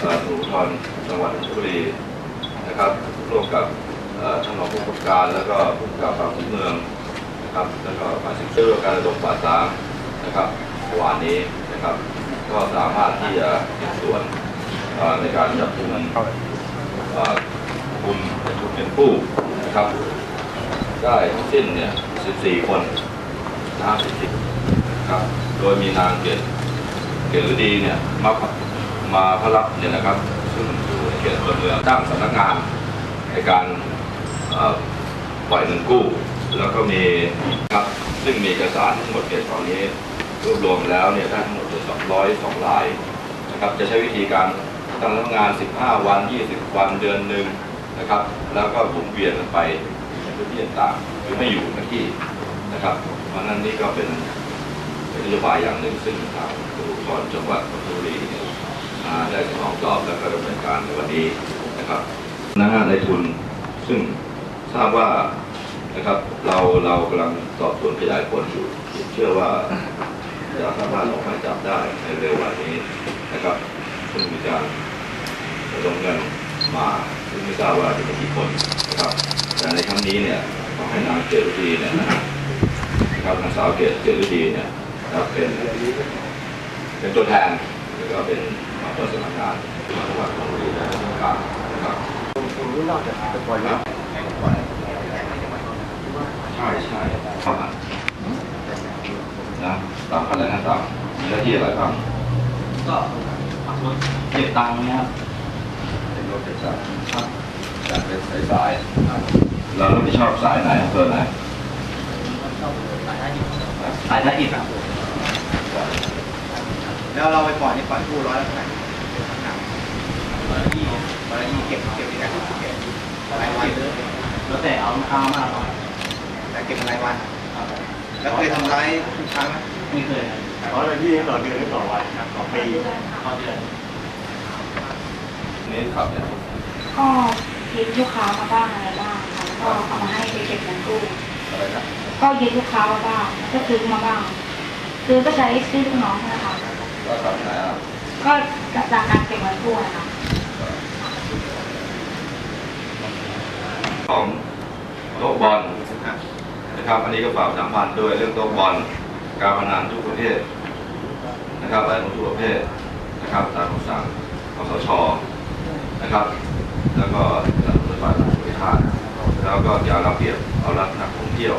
เอ่อตำรวจภูธรจังหวัดนนทบุรีนะครับร่วมกับท่านรองผู้กำกับการ แล้วก็ผู้กำกับการเมืองนะครับแล้วก็ฝ่ายสืบสวนการระดมปราบปรามนะครับเมื่อวานนี้นะครับ ก็สามารถที่จะมีส่วนในการจับกลุ่มกลุ่มเป็นผู้เป็นผู้นะครับ ได้ทั้งสิ้นเนี่ย 14 คนนะ14ครับ โดยมีนางเกศเกศฤดีเนี่ยมา มาพระรับเนี่ยนะครับซึ่งอยู่ในเขตอำเภอเมืองตั้งสำนักงานในการปล่อยเงินกู้ แล้วก็มีครับซึ่งมีเอกสารทั้งหมดเนี่ยตอนนี้รวบรวมแล้วเนี่ยได้ทั้งหมดเป็น202ลายนะครับจะใช้วิธีการตั้งสำนักงาน 15 วัน 20 วันเดือนหนึ่งนะครับ แล้วก็หมุนเวียนกันไปในพื้นที่ต่างๆคือไม่อยู่กับที่นะครับ เพราะนั้นนี่ก็เป็นเป็นนโยบายอย่างหนึ่งซึ่งทางตำรวจภูธรจังหวัดนนทบุรีเนี่ยอ่า ได้สนองตอบและก็ดำเนินการในวันนี้นะครับนะฮะในทุนซึ่งทราบว่านะครับเราเรากำลังสอบสวนขยายผลอยู่เชื่อว่าจะสามารถออกหมายจับได้ในเร็ววันนี้นะครับซึ่งมีการระดมเงินมาซึ่งไม่ทราบว่าจะเป็นกี่คนนะครับแต่ในครั้งนี้เนี่ยขอให้นางเกศฤดีเนี่ยนะครับนางสาวเกศเกศฤดีเนี่ยนะครับเป็นเป็นตัวแทนแล้วก็เป็น เปิดสำนักานมาจังหวัดนนทบุรีได้ทำการนะครับใช่ใช่ครับนะตามขั้นแรกขั้นตามมีหน้าที่อะไรบ้างก็ขับรถเก็บตังค์นะครับเป็นรถเก็บสายครับจัดเป็นสายสายเรารับผิดชอบสายไหนอำเภอไหนสายละเอียดแล้วเราไปปล่อยนี่ปล่อยกู้ร้อยละเท่าไหร่ วันละยี่วันละยี่เก็บเก็บยังไงเก็บรายวันแล้วแต่เอาเอามาเอาแต่เก็บรายวันแล้วเคยทำร้ายทุกครั้งไหมไม่เคยเพร้อยละยี่ต่อเดือนหรือต่อวันครับต่อปีเขาเดือนนี่ขับเนี่ยก็ยึดลูกค้ามาบ้างอะไรบ้างค่ะแล้วก็เอามาให้ไปเก็บเงินกู้ก็ยึดลูกค้ามาบ้างก็ซื้อมาบ้างซื้อก็ใช้ซื้อลูกน้องนะคะก็ทำไหนอะก็จากการเก็บเงินกู้นะคะ ของโต๊ะบอลนะครับอันนี้ก็ฝากประชาสัมพันธ์ด้วยเรื่องโต๊ะบอลการพนันทุกประเภทนะครับอะไรทุกประเภทนะครับตามคำสั่งคสชนะครับ แล้วก็จัดรถไฟบริการแล้วก็อย่ารับเปรียบเอารัดนักท่องเที่ยว